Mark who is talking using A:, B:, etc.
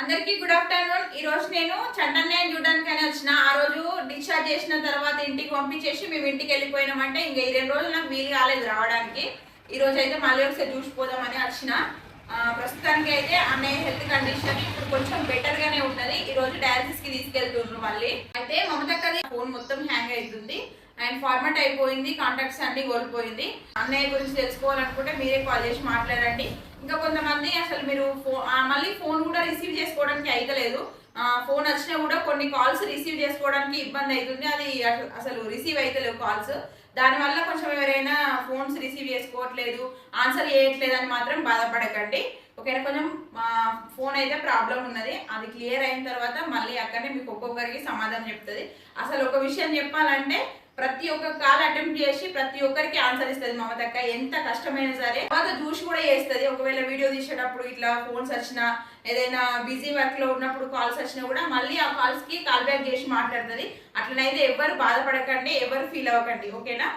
A: అందరికీ good afternoon ఈ రోజు నేను చండన్నయ్య చూడడానికని వచ్చిన. ఆ రోజు డిశ్చార్జ్ చేసిన తర్వాత ఇంటికి పంపించేసి మేము ఇంటికి వెళ్ళిపోయినామంటే ఇంకా ఈ రెండు రోజులు నాకు వీలు కాలేదు రావడానికి. ఈ రోజు అయితే మళ్ళీ ఒకసారి చూసిపోదామని వచ్చిన. ప్రస్తుతానికి అయితే అన్నయ్య హెల్త్ కండిషన్ ఇప్పుడు కొంచెం బెటర్ గానే ఉన్నది. ఈ రోజు డయాలసిస్కి తీసుకెళ్తుండ్రు మళ్ళీ. అయితే మమతక్కది ఫోన్ మొత్తం హ్యాంగ్ అవుతుంది అండ్ ఫార్మాట్ అయిపోయింది కాంటాక్ట్స్ అన్ని కోల్పోయింది. అన్నయ్య గురించి తెలుసుకోవాలనుకుంటే మీరే కాల్ చేసి మాట్లాడండి. కొంతమంది అసలు మీరు ఫోన్ మళ్ళీ ఫోన్ కూడా రిసీవ్ చేసుకోవడానికి అయితలేదు. ఫోన్ వచ్చినా కూడా కొన్ని కాల్స్ రిసీవ్ చేసుకోవడానికి ఇబ్బంది అవుతుంది అది అసలు రిసీవ్ అయితలేవు కాల్స్. దానివల్ల కొంచెం ఎవరైనా ఫోన్స్ రిసీవ్ చేసుకోవట్లేదు ఆన్సర్ చేయట్లేదు అని మాత్రం బాధపడకండి. ఓకేనా? కొంచెం ఫోన్ అయితే ప్రాబ్లం ఉన్నది. అది క్లియర్ అయిన తర్వాత మళ్ళీ అక్కడనే మీకు ఒక్కొక్కరికి సమాధానం చెప్తుంది. అసలు ఒక విషయం చెప్పాలంటే ప్రతి ఒక్క కాల్ అటెంప్ట్ చేసి ప్రతి ఒక్కరికి ఆన్సర్ ఇస్తుంది మమతక్క. ఎంత కష్టమైనా సరే తర్వాత చూసి కూడా చేస్తుంది. ఒకవేళ వీడియో తీసేటప్పుడు ఇట్లా ఫోన్స్ వచ్చినా ఏదైనా బిజీ వర్క్లో ఉన్నప్పుడు కాల్స్ వచ్చినా కూడా మళ్ళీ ఆ కాల్స్కి కాల్ బ్యాక్ చేసి మాట్లాడుతుంది. అట్లనైతే ఎవరు బాధపడకండి ఎవరు ఫీల్ అవ్వకండి. ఓకేనా?